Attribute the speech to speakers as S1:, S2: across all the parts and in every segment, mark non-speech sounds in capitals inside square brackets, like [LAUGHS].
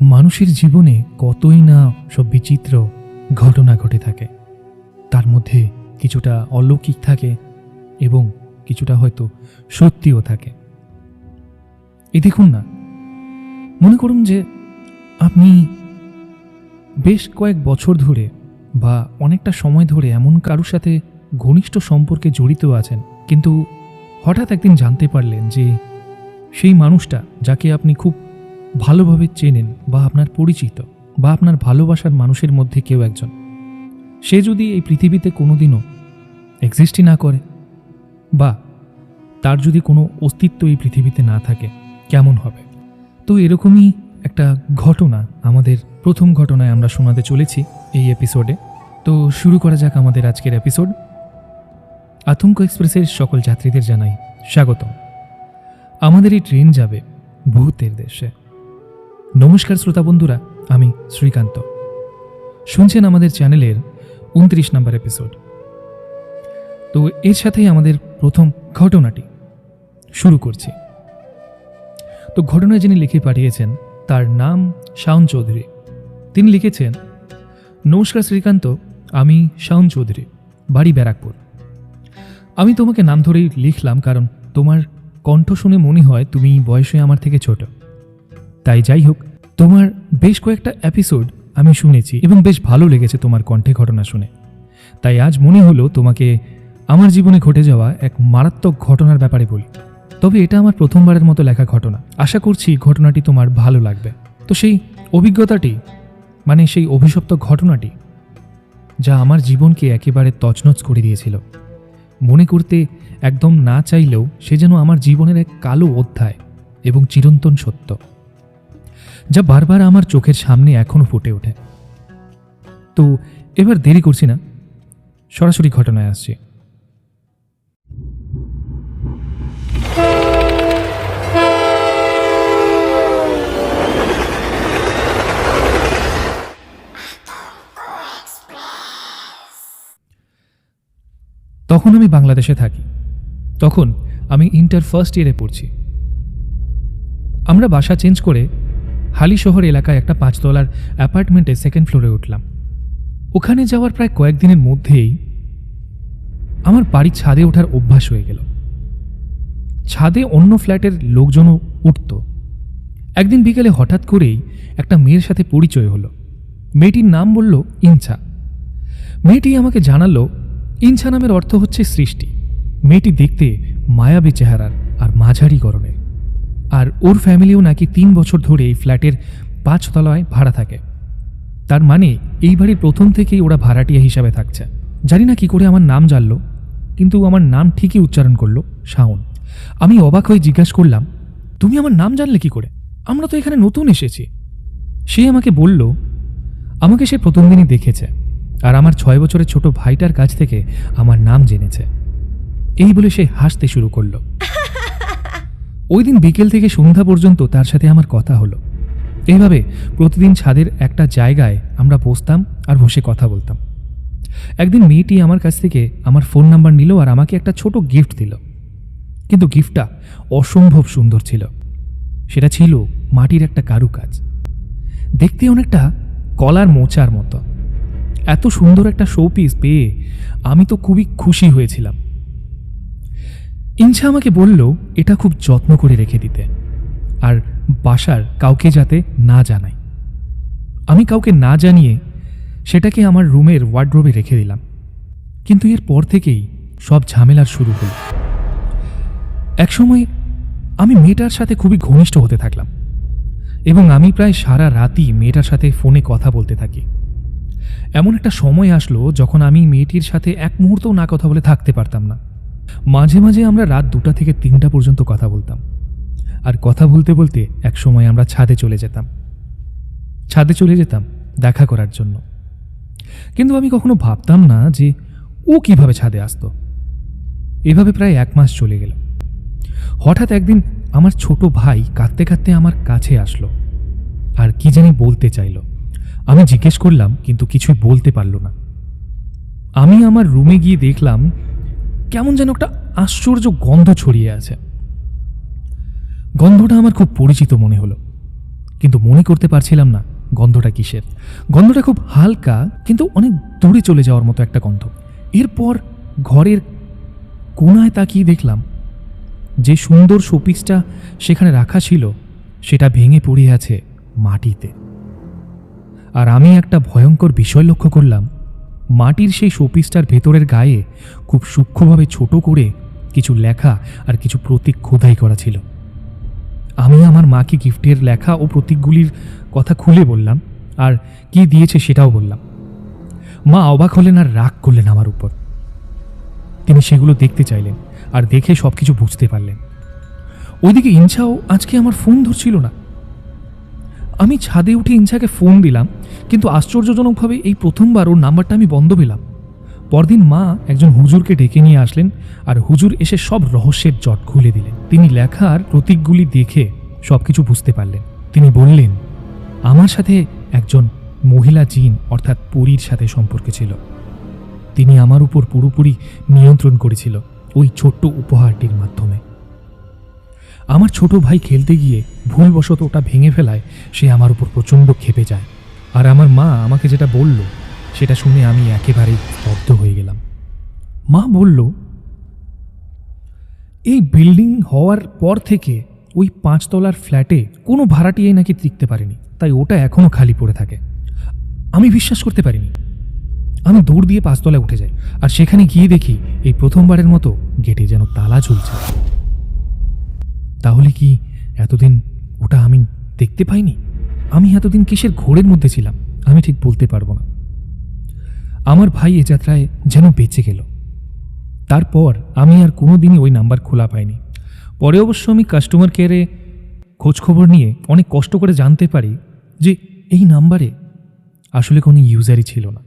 S1: মানুষের জীবনে কতই না সব বিচিত্র ঘটনা ঘটে থাকে। তার মধ্যে কিছুটা অলৌকিক থাকে এবং কিছুটা হয়তো সত্যিও থাকে। এই দেখুন না, মনে করুন যে আপনি বেশ কয়েক বছর ধরে বা অনেকটা সময় ধরে এমন কারুর সাথে ঘনিষ্ঠ সম্পর্কে জড়িত আছেন, কিন্তু হঠাৎ একদিন জানতে পারলেন যে সেই মানুষটা যাকে আপনি খুব ভালোভাবে চেনেন বা আপনার পরিচিত বা আপনার ভালোবাসার মানুষের মধ্যে কেউ একজন। সে যদি এই পৃথিবীতে কোনোদিনও এক্সিস্টই না করে বা তার যদি কোনো অস্তিত্ব এই পৃথিবীতে না থাকে, কেমন হবে? তো এরকমই একটা ঘটনা আমাদের প্রথম ঘটনায় আমরা শোনাতে চলেছি এই এপিসোডে তো শুরু করা যাক আমাদের আজকের এপিসোড আতঙ্ক এক্সপ্রেসের সকল যাত্রীদের জানাই স্বাগতম। আমাদের এই ট্রেন যাবে ভূতের দেশে। নমস্কার শ্রোতা বন্ধুরা, আমি শ্রীকান্ত। শুনছেন আমাদের চ্যানেলের উনত্রিশ নম্বর এপিসোড। তো এর সাথেই আমাদের প্রথম ঘটনাটি শুরু করছি। তো ঘটনা যিনি লিখে পাঠিয়েছেন, তার নাম শাওন চৌধুরী। তিনি লিখেছেন, নমস্কার শ্রীকান্ত, আমি শাওন চৌধুরী, বাড়ি ব্যারাকপুর। আমি তোমাকে নাম ধরেই লিখলাম কারণ তোমার কণ্ঠ শুনে মনে হয় তুমি বয়সে আমার থেকে ছোট। তাই যাই হোক, তোমার বেশ কয়েকটা এপিসোড আমি শুনেছি এবং বেশ ভালো লেগেছে তোমার কণ্ঠে ঘটনা শুনে। তাই আজ মনে হলো তোমাকে আমার জীবনে ঘটে যাওয়া এক মারাত্মক ঘটনার ব্যাপারে বলি। তবে এটা আমার প্রথমবারের মতো লেখা ঘটনা। আশা করছি ঘটনাটি তোমার ভালো লাগবে। তো সেই অভিজ্ঞতাটি মানে সেই অভিশপ্ত ঘটনাটি, যা আমার জীবনকে একেবারে তছনছ করে দিয়েছিল। মনে করতে একদম না চাইলেও সে যেন আমার জীবনের এক কালো অধ্যায় এবং চিরন্তন সত্য। যা বারবার আমার চোখের সামনে এখনও ফুটে ওঠে। তো, এবার দেরি করছি না। সরাসরি ঘটনায় আসছি। তখন আমি বাংলাদেশে থাকি। তখন আমি ইন্টার ফার্স্ট ইয়ারে পড়ছি। আমরা বাসা চেঞ্জ করে হালি শহর এলাকায় একটা পাঁচতলার অ্যাপার্টমেন্টে সেকেন্ড ফ্লোরে উঠলাম। ওখানে যাওয়ার প্রায় কয়েকদিনের মধ্যেই আমার বাড়ির ছাদে ওঠার অভ্যাস হয়ে গেল। ছাদে অন্য ফ্ল্যাটের লোকজনও উঠত। একদিন বিকেলে হঠাৎ করেই একটা মেয়ের সাথে পরিচয় হলো। মেয়েটির নাম বলল ইনছা। মেয়েটি আমাকে জানালো, ইনছা নামের অর্থ হচ্ছে সৃষ্টি। মেয়েটি দেখতে মায়াবী চেহারার আর মাঝারি গরনের আর ওর ফ্যামিলিও নাকি তিন বছর ধরে এই ফ্ল্যাটের পাঁচতলায় ভাড়া থাকে। তার মানে এই বাড়ির প্রথম থেকেই ওরা ভাড়াটিয়া হিসাবে থাকছে। জানি না কি করে আমার নাম জানলো, কিন্তু আমার নাম ঠিকই উচ্চারণ করল, শাওন। আমি অবাক হয়ে জিজ্ঞাসা করলাম, তুমি আমার নাম জানলে কি করে? আমরা তো এখানে নতুন এসেছি। সে আমাকে বলল, আমাকে সে প্রথম দিনই দেখেছে, আর আমার ছয় বছরের ছোট ভাইটার কাছ থেকে আমার নাম জেনেছে। এই বলে সে হাসতে শুরু করল। [LAUGHS] ওই দিন বিকেল থেকে সন্ধ্যা পর্যন্ত তার সাথে আমার কথা হলো। এইভাবে প্রতিদিন ছাদের একটা জায়গায় আমরা বসতাম আর বসে কথা বলতাম। একদিন মেয়েটি আমার কাছ থেকে আমার ফোন নাম্বার নিল আর আমাকে একটা ছোট গিফট দিল। কিন্তু গিফটটা অসম্ভব সুন্দর ছিল। সেটা ছিল মাটির একটা কারুকাজ। দেখতে অনেকটা কলার মোচার মতো। এত সুন্দর একটা শোপিস পেয়ে আমি তো খুবই খুশি হয়েছিলাম। ইনছা আমাকে বলল, এটা খুব যত্ন করে রেখে দিতে। আর বাসার কাউকে যাতে না জানাই। আমি কাউকে না জানিয়ে সেটাকে আমার রুমের ওয়ার্ড্রোবে রেখে দিলাম। কিন্তু এর পর থেকেই সব ঝামেলার শুরু হল। একসময় আমি মেয়েটার সাথে খুবই ঘনিষ্ঠ হতে থাকলাম এবং আমি প্রায় সারা রাতই মেয়েটার সাথে ফোনে কথা বলতে থাকি। এমন একটা সময় আসলো যখন আমি মেয়েটির সাথে এক মুহূর্তও না কথা বলে থাকতে পারতাম না। মাঝে মাঝে আমরা রাত দুটা থেকে তিনটা পর্যন্ত কথা বলতাম। আর কথা বলতে বলতে এক সময় আমরা ছাদে চলে যেতাম। ছাদে চলে যেতাম দেখা করার জন্য। কিন্তু আমি কখনো ভাবতাম না যে ও কীভাবে ছাদে আসতো। এভাবে প্রায় এক মাস চলে গেল। হঠাৎ একদিন আমার ছোট ভাই কাঁদতে কাঁদতে আমার কাছে আসলো। আর কি জানি বলতে চাইলো। আমি জিজ্ঞেস করলাম, কিন্তু কিছুই বলতে পারল না। আমি আমার রুমে গিয়ে দেখলাম কেমন যেন একটা আশ্চর্য গন্ধ ছড়িয়ে আছে। গন্ধটা আমার খুব পরিচিত মনে হলো। কিন্তু মনে করতে পারছিলাম না গন্ধটা কিসের। গন্ধটা খুব হালকা, কিন্তু অনেক দূরে চলে যাওয়ার মতো একটা গন্ধ। এরপর ঘরের কোনায় তাকিয়ে দেখলাম, যে সুন্দর শোপিসটা সেখানে রাখা ছিল, সেটা ভেঙে পড়ে আছে মাটিতে। আর আমি একটা ভয়ঙ্কর বিষয় লক্ষ্য করলাম মাটির সেই শোপিসটার ভেতরের গায়ে খুব সূক্ষ্মভাবে ছোট করে কিছু লেখা আর কিছু প্রতীক খোদাই করা ছিল। আমি আমার মাকে গিফটের লেখা ও প্রতীকগুলির কথা খুলে বললাম আর কি দিয়েছে সেটাও বললাম। মা অবাক হলেন আর রাগ করলেন আমার উপর। তিনি সেগুলো দেখতে চাইলেন আর দেখে সব কিছু বুঝতে পারলেন। ওইদিকে ইনছাও আজকে আমার ফোন ধরছিল না। আমি ছাদে উঠে ইনছাকে ফোন দিলাম, কিন্তু আশ্চর্যজনকভাবে এই প্রথমবার ওর নাম্বারটা আমি বন্ধ পেলাম। পরদিন মা একজন হুজুরকে ডেকে নিয়ে আসলেন আর হুজুর এসে সব রহস্যের জট খুলে দিলেন। তিনি লেখার প্রতীকগুলি দেখে সব কিছু বুঝতে পারলেন। তিনি বললেন, আমার সাথে একজন মহিলা জিন, অর্থাৎ পরীর সাথে সম্পর্ক ছিল। তিনি আমার উপর পুরোপুরি নিয়ন্ত্রণ করেছিল ওই ছোট্ট উপহারটির মাধ্যমে। আমার ছোট ভাই খেলতে গিয়ে ভুলবশত ওটা ভেঙে ফেলায়, সে আমার উপর প্রচণ্ড ক্ষেপে যায়। আর আমার মা আমাকে যেটা বলল, সেটা শুনে আমি একেবারেই স্তব্ধ হয়ে গেলাম। মা বলল, এই বিল্ডিং হওয়ার পর থেকে ওই পাঁচতলার ফ্ল্যাটে কোনো ভাড়াটিয়াই নাকি টিকতে পারেনি, তাই ওটা এখনও খালি পড়ে থাকে। আমি বিশ্বাস করতে পারিনি। আমি দৌড় দিয়ে পাঁচতলায় উঠে যাই, আর সেখানে গিয়ে দেখি এই প্রথমবারের মতো গেটে যেন তালা ঝুলছে। তাহলে কি এতদিন ওটা আমি দেখতে পাইনি? আমি এতদিন কিসের ঘোরের মধ্যে ছিলাম? আমি ঠিক বলতে পারব না। আমার ভাই এ যাত্রায় যেন বেঁচে গেল। তারপর আমি আর কোনো দিনই ওই নাম্বার খোলা পাইনি। পরে অবশ্য আমি কাস্টমার কেয়ারে খোঁজখবর নিয়ে অনেক কষ্ট করে জানতে পারি যে এই নাম্বারে আসলে কোনো ইউজারই ছিল না।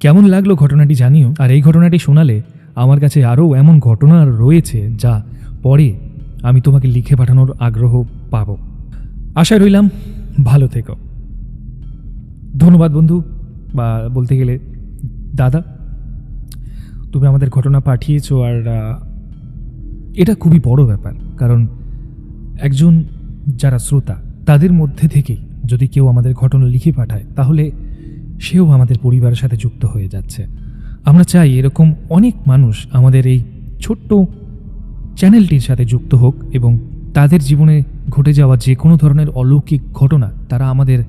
S1: কেমন লাগল ঘটনাটি জানিও। আর এই ঘটনাটি শোনালে আমার কাছে আরও এমন ঘটনা রয়েছে যা পরে আমি তোমাকে লিখে পাঠানোর আগ্রহ পাব। আশায় রইলাম ভালো থেকো। ধন্যবাদ বন্ধু। বা বলতে গেলে দাদা, তুমি আমাদের ঘটনা পাঠিয়েছো আর এটা খুবই বড় ব্যাপার। কারণ একজন যারা শ্রোতা, তাদের মধ্যে থেকেই যদি কেউ আমাদের ঘটনা লিখে পাঠায়, তাহলে সেও আমাদের পরিবারের সাথে যুক্ত হয়ে যাচ্ছে। আমরা চাই এরকম অনেক মানুষ আমাদের এই ছোট্ট চ্যানেলটির সাথে যুক্ত হোক এবং তাদের জীবনে ঘটে যাওয়া যে কোনো ধরনের অলৌকিক ঘটনা তারা আমাদের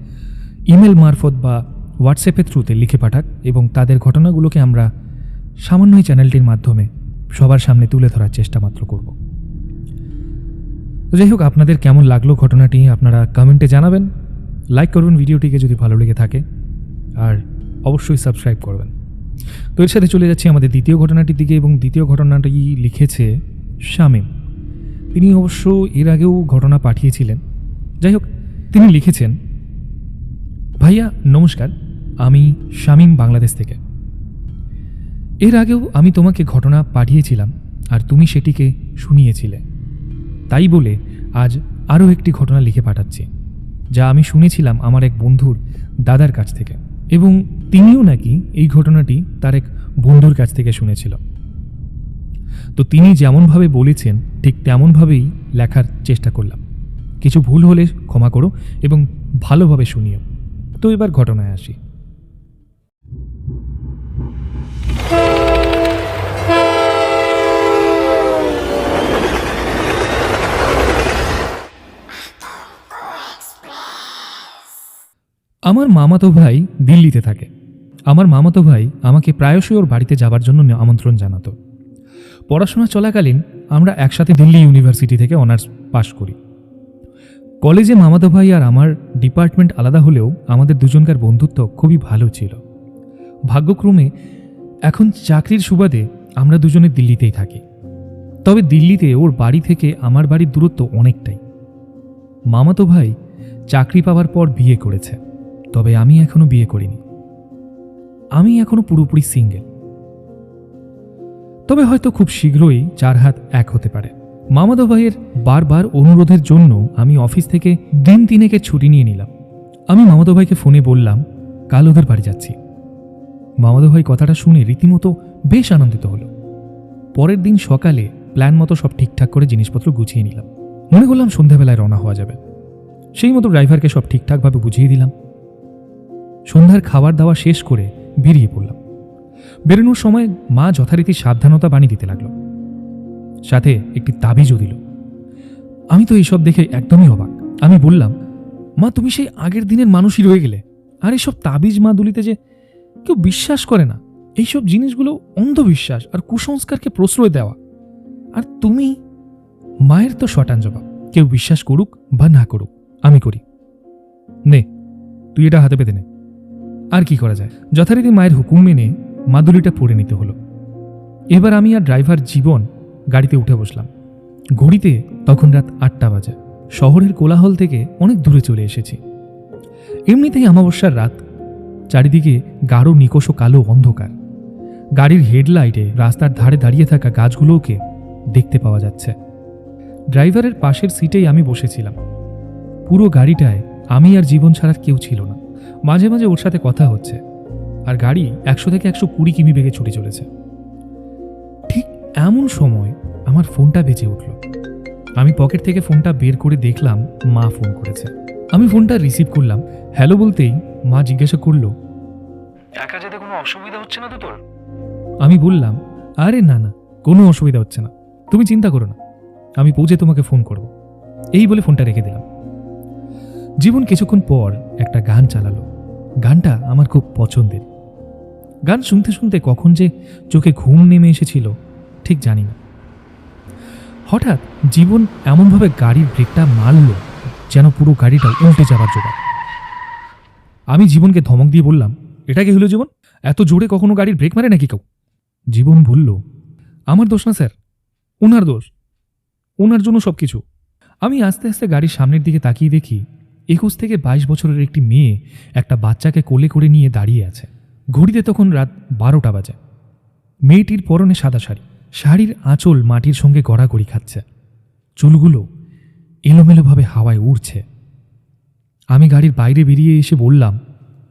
S1: ইমেল মারফত বা হোয়াটসঅ্যাপের থ্রুতে লিখে পাঠাক এবং তাদের ঘটনাগুলোকে আমরা সামান্য এই চ্যানেলটির মাধ্যমে সবার সামনে তুলে ধরার চেষ্টা মাত্র করব। যাই হোক, আপনাদের কেমন লাগল ঘটনাটি আপনারা কমেন্টে জানাবেন। লাইক করুন, ভিডিওটিকে যদি ভালো লেগে থাকে। আর অবশ্যই সাবস্ক্রাইব করবেন। তো এর সাথে চলে যাচ্ছি আমাদের দ্বিতীয় ঘটনাটির দিকে এবং দ্বিতীয় ঘটনাটি লিখেছে শামীম। তিনি অবশ্য এর আগেও ঘটনা পাঠিয়েছিলেন। যাই হোক, তিনি লিখেছেন, ভাইয়া, নমস্কার, আমি শামীম বাংলাদেশ থেকে। এর আগেও আমি তোমাকে ঘটনা পাঠিয়েছিলাম আর তুমি সেটিকে শুনিয়েছিলে। তাই বলে আজ আরও একটি ঘটনা লিখে পাঠাচ্ছি, যা আমি শুনেছিলাম আমার এক বন্ধুর দাদার কাছ থেকে। এবং তিনিও নাকি এই ঘটনাটি তার এক বন্ধুর কাছ থেকে শুনেছিল। তো তিনি যেমনভাবে বলেছেন, ঠিক তেমনভাবেই লেখার চেষ্টা করলাম। কিছু ভুল হলে ক্ষমা করো এবং ভালোভাবে শুনিও। তো এবার ঘটনায় আসি। আমার মামাতো ভাই দিল্লিতে থাকে। আমার মামাতো ভাই আমাকে প্রায়শই ওর বাড়িতে যাবার জন্য আমন্ত্রণ জানাতো। পড়াশোনা চলাকালীন আমরা একসাথে দিল্লি ইউনিভার্সিটি থেকে অনার্স পাশ করি। কলেজে মামাতো ভাই আর আমার ডিপার্টমেন্ট আলাদা হলেও আমাদের দুজনকার বন্ধুত্ব খুবই ভালো ছিল। ভাগ্যক্রমে এখন চাকরির সুবাদে আমরা দুজনে দিল্লিতেই থাকি। তবে দিল্লিতে ওর বাড়ি থেকে আমার বাড়ির দূরত্ব অনেকটাই। মামাতো ভাই চাকরি পাওয়ার পর বিয়ে করেছে। তবে আমি এখনও বিয়ে করিনি। আমি এখনও পুরোপুরি সিঙ্গেল। তবে হয়তো খুব শীঘ্রই চার হাত এক হতে পারে। মামাদো ভাইয়ের বারবার অনুরোধের জন্য আমি অফিস থেকে দিন তিনেকের ছুটি নিয়ে নিলাম। আমি মামাতো ভাইকে ফোনে বললাম, কাল ওদের বাড়ি যাচ্ছি। মামাতো ভাই কথাটা শুনে রীতিমতো বেশ আনন্দিত হলো। পরের দিন সকালে প্ল্যান মতো সব ঠিকঠাক করে জিনিসপত্র গুছিয়ে নিলাম। মনে করলাম সন্ধ্যাবেলায় রওনা হওয়া যাবে। সেই মতো ড্রাইভারকে সব ঠিকঠাকভাবে বুঝিয়ে দিলাম। সন্ধ্যার খাবার দাওয়া শেষ করে বেরিয়ে পড়লাম। বেরোনোর সময় মা যথারীতি সাবধানতা বাণী দিতে লাগল। সাথে একটি তাবিজও দিল। আমি তো এইসব দেখে একদমই অবাক। আমি বললাম, মা, তুমি সেই আগের দিনের মানুষই রয়ে গেলে। আর এইসব তাবিজ মা দুলিতে যে কেউ বিশ্বাস করে না। এইসব জিনিসগুলো অন্ধবিশ্বাস আর কুসংস্কারকে প্রশ্রয় দেওয়া। আর তুমি মায়ের তো শটান জবাব। কেউ বিশ্বাস করুক বা না করুক, আমি করি। নে, তুই এটা হাতে পেতে নে। আর কি করা যায়? যথারীতি মায়ের হুকুম মেনে মাদুলিটা পরে নিতে হলো। এবার আমি আর ড্রাইভার জীবন গাড়িতে উঠে বসলাম। ঘড়িতে তখন রাত আটটা বাজে। শহরের কোলাহল থেকে অনেক দূরে চলে এসেছি। এমনিতেই অমাবস্যার রাত। চারিদিকে গাঢ়, নিকোষ কালো অন্ধকার। গাড়ির হেডলাইটে রাস্তার ধারে দাঁড়িয়ে থাকা গাছগুলোকে দেখতে পাওয়া যাচ্ছে। ড্রাইভারের পাশের সিটেই আমি বসেছিলাম। পুরো গাড়িটায় আমি আর জীবন ছাড়ার কেউ ছিল না। মাঝে মাঝে ওর সাথে কথা হচ্ছে। আর গাড়ি একশো থেকে একশো কুড়ি কিমি বেগে ছুটে চলেছে। ঠিক এমন সময় আমার ফোনটা বেজে উঠল। আমি পকেট থেকে ফোনটা বের করে দেখলাম মা ফোন করেছে। আমি ফোনটা রিসিভ করলাম। হ্যালো বলতেই মা জিজ্ঞাসা করল
S2: একা যেতে কোনো অসুবিধা হচ্ছে না তো তোর?
S1: আমি বললাম আরে না না কোনো অসুবিধা হচ্ছে না। তুমি চিন্তা করো না। আমি পৌঁছে তোমাকে ফোন করব। এই বলে ফোনটা রেখে দিলাম। জীবন কিছুক্ষণ পর একটা গান চালালো। গানটা আমার খুব পছন্দের। গান শুনতে শুনতে কখন যে চোখে ঘুম নেমে এসেছিল, ঠিক জানি না। হঠাৎ জীবন এমনভাবে গাড়ির ব্রেকটা মারল যেন পুরো গাড়িটা উল্টে যাবার জোগাড়। আমি জীবনকে ধমক দিয়ে বললাম, এটা কি হলো জীবন? এত জোরে কখনো গাড়ির ব্রেক মারে নাকি কেউ? জীবন বলল, আমার দোষ না স্যার ওনার দোষ। ওনার জন্য সব কিছু আমি আস্তে আস্তে গাড়ির সামনের দিকে তাকিয়ে দেখি একুশ থেকে বাইশ বছরের একটি মেয়ে একটা বাচ্চাকে কোলে করে নিয়ে দাঁড়িয়ে আছে। ঘড়িতে তখন রাত বারোটা বাজে। মেয়েটির পরনে সাদা শাড়ি। শাড়ির আঁচল মাটির সঙ্গে গড়াগড়ি খাচ্ছে। চুলগুলো এলোমেলোভাবে হাওয়ায় উড়ছে। আমি গাড়ির বাইরে বেরিয়ে এসে বললাম,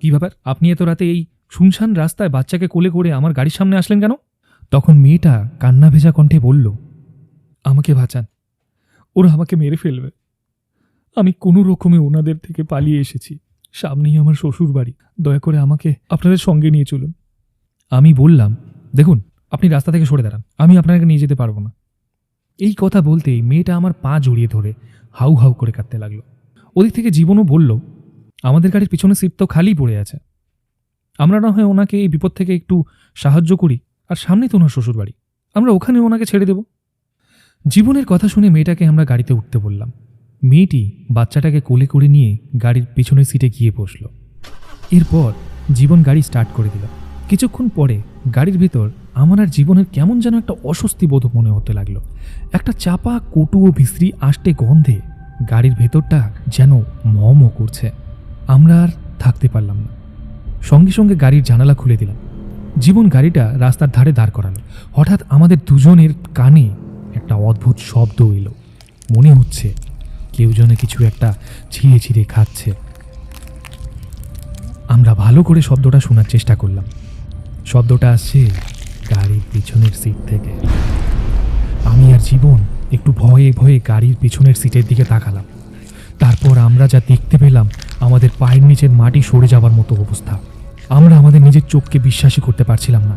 S1: কি ব্যাপার? আপনি এত রাতে এই শুনশান রাস্তায় বাচ্চাকে কোলে করে আমার গাড়ির সামনে আসলেন কেন? তখন মেয়েটা কান্না ভেজা কণ্ঠে বলল, আমাকে বাঁচান। ওরা আমাকে মেরে ফেলবে। আমি কোনো রকমে ওনাদের থেকে পালিয়ে এসেছি। সামনেই আমার শ্বশুর বাড়ি দয়া করে আমাকে আপনাদের সঙ্গে নিয়ে চলুন। আমি বললাম, দেখুন, আপনি রাস্তা থেকে সরে দাঁড়ান। আমি আপনাকে নিয়ে যেতে পারব না। এই কথা বলতেই মেয়েটা আমার পা জড়িয়ে ধরে হাউ হাউ করে কাঁদতে লাগল। ওদিক থেকে জীবনও বলল, আমাদের গাড়ির পিছনে সিট তো খালি পড়ে আছে। আমরা না হয় ওনাকে এই বিপদ থেকে একটু সাহায্য করি আর সামনেই তো ওনার শ্বশুর বাড়ি আমরা ওখানে ওনাকে ছেড়ে দেব। জীবনের কথা শুনে মেয়েটাকে আমরা গাড়িতে উঠতে বললাম। মেয়েটি বাচ্চাটাকে কোলে করে নিয়ে গাড়ির পেছনের সিটে গিয়ে বসল। এরপর জীবন গাড়ি স্টার্ট করে দিল। কিছুক্ষণ পরে গাড়ির ভিতর আমার আর জীবনের কেমন যেন একটা অস্বস্তি বোধ মনে হতে লাগল। একটা চাপা, কটু ও বিশ্রী আষ্টে গন্ধে গাড়ির ভেতরটা যেন মম করছে। আমরা আর থাকতে পারলাম না। সঙ্গে সঙ্গে গাড়ির জানালা খুলে দিলাম। জীবন গাড়িটা রাস্তার ধারে দাঁড় করালো। হঠাৎ আমাদের দুজনের কানে একটা অদ্ভুত শব্দ এলো। মনে হচ্ছে কেউ যেন কিছু একটা ছিঁড়ে ছিঁড়ে খাচ্ছে। আমরা ভালো করে শব্দটা শোনার চেষ্টা করলাম। শব্দটা আসছে গাড়ির পিছনের সিট থেকে। আমি আর জীবন একটু ভয়ে ভয়ে গাড়ির পিছনের সিটের দিকে তাকালাম। তারপর আমরা যা দেখতে পেলাম, আমাদের পায়ের নিচের মাটি সরে যাবার মতো অবস্থা। আমরা আমাদের নিজের চোখকে বিশ্বাসই করতে পারছিলাম না।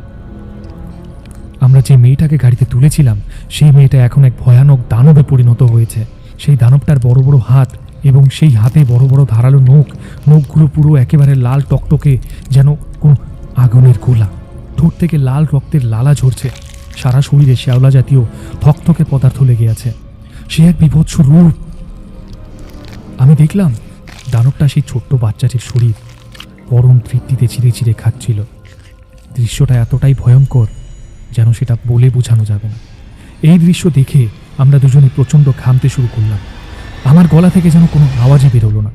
S1: আমরা যে মেয়েটাকে গাড়িতে তুলেছিলাম, সেই মেয়েটা এখন এক ভয়ানক দানবে পরিণত হয়েছে। সেই দানবটার বড় বড় হাত এবং সেই হাতে বড় বড় ধারালো নখ, নখগুলো পুরো একেবারে লাল টকটকে যেন কোন আগুনের গোলা। ঠোঁট থেকে লাল রক্তের লালা ঝরছে। সারা শরীরে শ্যাওলা জাতীয় থকথকে পদার্থ লেগে আছে। সে এক বিভৎস রূপ। আমি দেখলাম দানবটা সেই ছোট্ট বাচ্চাটির শরীর। পরম তৃপ্তিতে চিড়ে চিড়ে খাচ্ছিল। দৃশ্যটা এতটাই ভয়ঙ্কর যেন সেটা বলে বোঝানো যাবে না। এই দৃশ্য দেখে আমরা দুজনে প্রচণ্ড ঘামতে শুরু করলাম। আমার গলা থেকে যেন কোনো আওয়াজই বেরোলো না।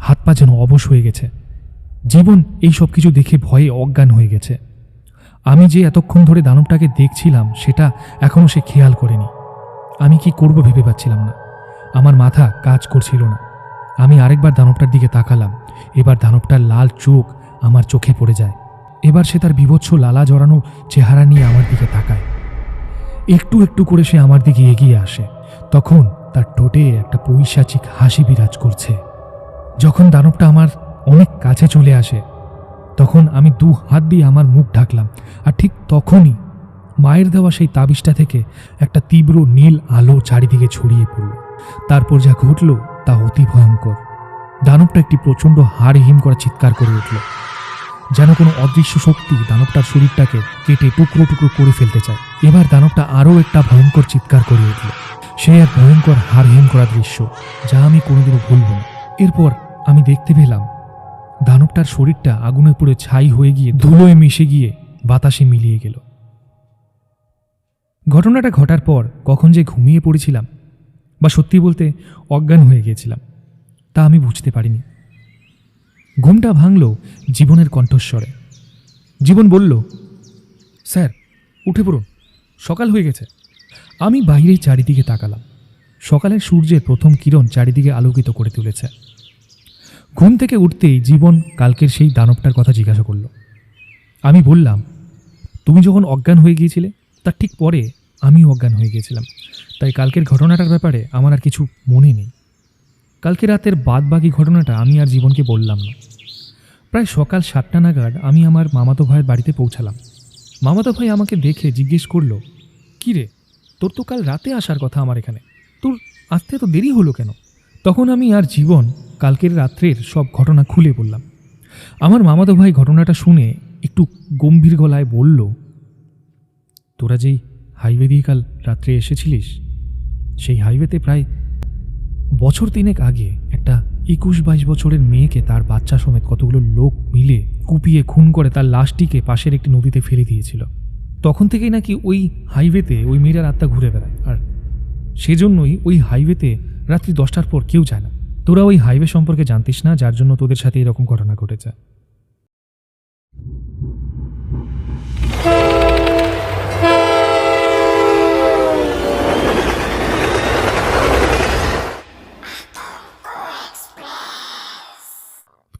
S1: হাত পা যেন অবশ হয়ে গেছে। জীবন এই সব কিছু দেখে ভয়ে অজ্ঞান হয়ে গেছে। আমি যে এতক্ষণ ধরে দানবটাকে দেখছিলাম, সেটা এখনও সে খেয়াল করেনি। আমি কি করব ভেবে পাচ্ছিলাম না। আমার মাথা কাজ করছিল না। আমি আরেকবার দানবটার দিকে তাকালাম। এবার দানবটার লাল চোখ আমার চোখে পড়ে যায়। এবার সে তার বিভৎস লালা জড়ানো চেহারা নিয়ে আমার দিকে তাকায়। একটু একটু করে সে আমার দিকে এগিয়ে আসে। তখন তার ঠোঁটে একটা পৈশাচিক হাসি বিরাজ করছে। যখন দানবটা আমার অনেক কাছে চলে আসে, তখন আমি দু হাত দিয়ে আমার মুখ ঢাকলাম আর ঠিক তখনই মায়ের দেওয়া সেই তাবিজটা থেকে একটা তীব্র নীল আলো চারিদিকে ছড়িয়ে পড়ল। তারপর যা ঘটল তা অতি ভয়ঙ্কর। দানবটা একটি প্রচণ্ড হাড় হিম করা চিৎকার করে উঠল। যেন কোনো অদৃশ্য শক্তি দানবটার শরীরটাকে কেটে টুকরো টুকরো করে ফেলতে চায়। এবার দানবটা আরও একটা ভয়ঙ্কর চিৎকার করে উঠল। সে এক ভয়ঙ্কর হাড় হিম করা দৃশ্য, যা আমি কোনোদিনও ভুলব না। এরপর আমি দেখতে পেলাম, দানবটার শরীরটা আগুনে পুড়ে ছাই হয়ে গিয়ে ধুলোয় মিশে গিয়ে বাতাসে মিলিয়ে গেল। ঘটনাটা ঘটার পর কখন যে ঘুমিয়ে পড়েছিলাম, বা সত্যি বলতে অজ্ঞান হয়ে গিয়েছিলাম, তা আমি বুঝতে পারিনি। ঘুমটা ভাঙল জীবনের কণ্ঠস্বরে। জীবন বলল, স্যার, উঠে পড়ুন, সকাল হয়ে গেছে। আমি বাইরে চারিদিকে তাকালাম। সকালের সূর্যের প্রথম কিরণ চারিদিকে আলোকিত করে তুলেছে। ঘুম থেকে উঠতেই জীবন কালকের সেই দানবটার কথা জিজ্ঞাসা করল। আমি বললাম, তুমি যখন অজ্ঞান হয়ে গিয়েছিলে, তার ঠিক পরে আমিও অজ্ঞান হয়ে গিয়েছিলাম। তাই কালকের ঘটনাটার ব্যাপারে আমার আর কিছু মনে নেই। কালকে রাতের বাদবাকি ঘটনাটা আমি আর জীবনকে বললাম না। প্রায় সকাল সাতটা নাগাদ আমি আমার মামাতো ভাইয়ের বাড়িতে পৌঁছালাম। মামাতো ভাই আমাকে দেখে জিজ্ঞেস করল, কী রে, তোর তো কাল রাতে আসার কথা আমার এখানে। তোর আসতে তো দেরি হলো কেন? তখন আমি আর জীবন কালকের রাত্রের সব ঘটনা খুলে বললাম। আমার মামাতো ভাই ঘটনাটা শুনে একটু গম্ভীর গলায় বলল, তোরা যেই হাইওয়ে দিয়ে কাল রাত্রে এসেছিলিস, সেই হাইওয়েতে প্রায় বছর তিনেক আগে একটা একুশ বাইশ বছরের মেয়েকে তার বাচ্চা সমেত কতগুলো লোক মিলে কুপিয়ে খুন করে তার লাশটিকে পাশের একটি নদীতে ফেলে দিয়েছিল। তখন থেকেই নাকি ওই হাইওয়েতে ওই মেয়েরা আত্মা ঘুরে বেড়ায়। আর সেজন্যই ওই হাইওয়েতে রাত্রি দশটার পর কেউ যায় না। তোরা ওই হাইওয়ে সম্পর্কে জানতিস না, যার জন্য তোদের সাথে এরকম ঘটনা ঘটেছে।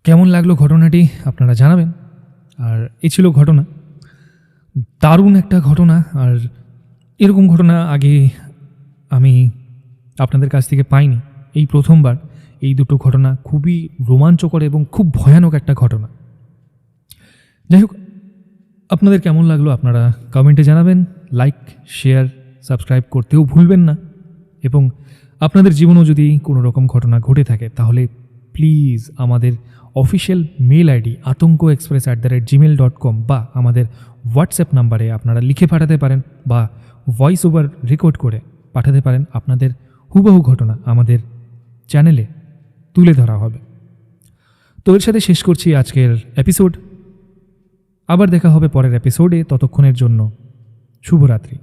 S1: কেমন লাগল ঘটনাটি আপনারা জানাবেন। আর এ ছিল ঘটনা। দারুণ একটা ঘটনা। আর এরকম ঘটনা আগে আমি আপনাদের কাছ থেকে পাইনি। এই প্রথমবার এই দুটো ঘটনা খুবই রোমাঞ্চকর এবং খুব ভয়ানক একটা ঘটনা। যাই হোক, আপনাদের কেমন লাগল আপনারা কমেন্টে জানাবেন। লাইক, শেয়ার, সাবস্ক্রাইব করতেও ভুলবেন না। এবং আপনাদের জীবনেও যদি কোনো রকম ঘটনা ঘটে থাকে, তাহলে প্লিজ আমাদের official mail ID Atanka express at the rate gmail dot com বা আমাদের হোয়াটসঅ্যাপ নাম্বারে আপনারা লিখে পাঠাতে পারেন বা ভয়েস ওভার রেকর্ড করে পাঠাতে পারেন। আপনাদের হুবহু ঘটনা আমাদের চ্যানেলে তুলে ধরা হবে। তো এর সাথে শেষ করছি আজকের এপিসোড আবার দেখা হবে পরের এপিসোডে ততক্ষণের জন্য শুভরাত্রি।